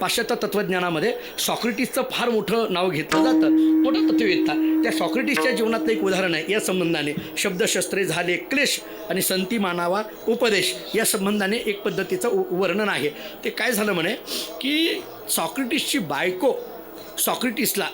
पाश्चात्य तत्वज्ञानामध्ये सॉक्रेटिसचं फार मोठं नाव घेतलं जातं. मोठं तत्ववेत्ता. त्या सॉक्रेटिसच्या जीवनातलं एक उदाहरण आहे. या संबंधाने शब्दशस्त्रे झाले क्लेश आणि संती मानावा उपदेश या संबंधाने एक पद्धतीचं वर्णन आहे. ते काय झालं म्हणे? की सॉक्रेटिसची बायको सॉक्रेटिसला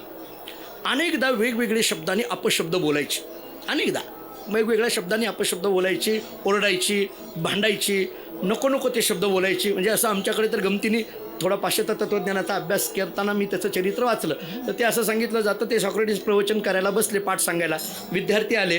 अनेकदा वेगवेगळे शब्दांनी अपशब्द बोलायचे. अनेकदा वेगवेगळ्या शब्दांनी अपशब्द बोलायची ओरडायची भांडायची नको नको ते शब्द बोलायची. म्हणजे असं आमच्याकडे तर गमतीने थोडा पाश्चात्य तत्वज्ञानाचा अभ्यास करताना मी त्याचं चरित्र वाचलं. तर ते असं सांगितलं जातं ते सॉक्रेटिस प्रवचन करायला बसले पाठ सांगायला. विद्यार्थी आले.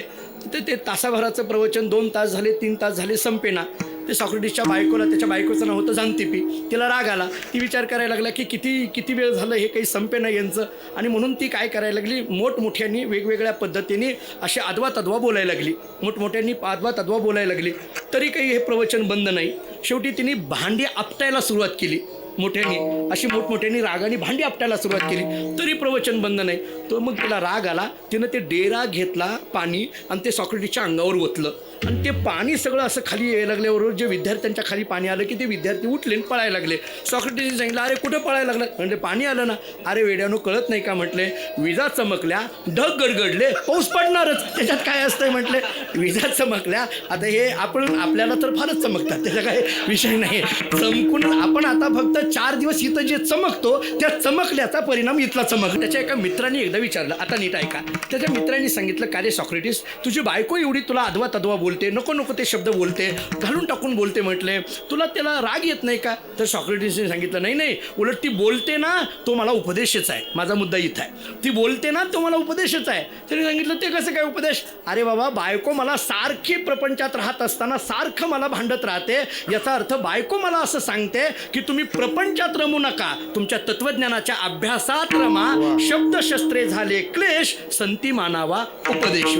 तर ते तासाभराचं प्रवचन दोन तास झाले तीन तास झाले संपेना. ते सॉक्रेटिसच्या बायकोला त्याच्या बायकोचं नाव होतं जानतिपी तिला राग आला. ती विचार करायला लागला की किती किती वेळ झालं हे काही संपे नाही यांचं? आणि म्हणून ती काय करायला लागली? मोठमोठ्यांनी वेगवेगळ्या पद्धतीने असे आदवा तद्वा बोलायला लागली. मोठमोठ्यांनी आदवा तद्वा बोलायला लागली. तरी काही हे प्रवचन बंद नाही. शेवटी तिने भांडी आपटायला सुरुवात केली. मोठ्याने अशी मोठमोठ्याने रागाने भांडी आपटायला सुरुवात केली. तरी प्रवचन बंद नाही. तो मग तिला राग आला. तिनं ते डेरा घेतला पाणी आणि ते सॉक्रेटीच्या अंगावर ओतलं. आणि ते पाणी सगळं असं खाली यायला लागल्याबरोबर जे विद्यार्थ्यांच्या खाली पाणी आलं की ते विद्यार्थी उठले आणि पळायला लागले. सॉक्रेटीने सांगितलं अरे कुठं पळायला लागलं? म्हणजे पाणी आलं ना. अरे वेड्यानो कळत नाही का? म्हटले. विजा चमकल्या ढग गडगडले पाऊस पडणारच. त्याच्यात काय असतंय? म्हटले. विजा चमकल्या. आता हे आपण आपल्याला तर फारच चमकतात. त्याचा काय विषय नाही. चमकून आपण आता फक्त चार दिवस इथं जे चमकतो त्या चमकल्याचा परिणाम इथला चमक. त्याच्या एका मित्राने एकदा विचारलं आता नीट ऐका. त्याच्या मित्रांनी सांगितलं का रे सॉक्रेटिस तुझी बायको एवढी तुला अधवा तद्वा बोलते नको नको ते शब्द बोलते घालून टाकून बोलते म्हटले तुला त्याला राग येत नाही का? तर सॉक्रेटिसने सांगितलं नाही नाही उलट ती बोलते ना तो मला उपदेशच आहे माझा मुद्दा इथं आहे. ती बोलते ना तो मला उपदेशच आहे. त्याने सांगितलं ते कसं काय उपदेश? अरे बाबा बायको मला सारखी प्रपंचात राहत असताना सारखं मला भांडत राहते. याचा अर्थ बायको मला असं सांगते की तुम्ही प्रपंचात रमू नका तुमच्या तत्वज्ञानाच्या अभ्यासात रमा शब्दशस्त्रे झाले क्लेश संती मानावा उपदेश.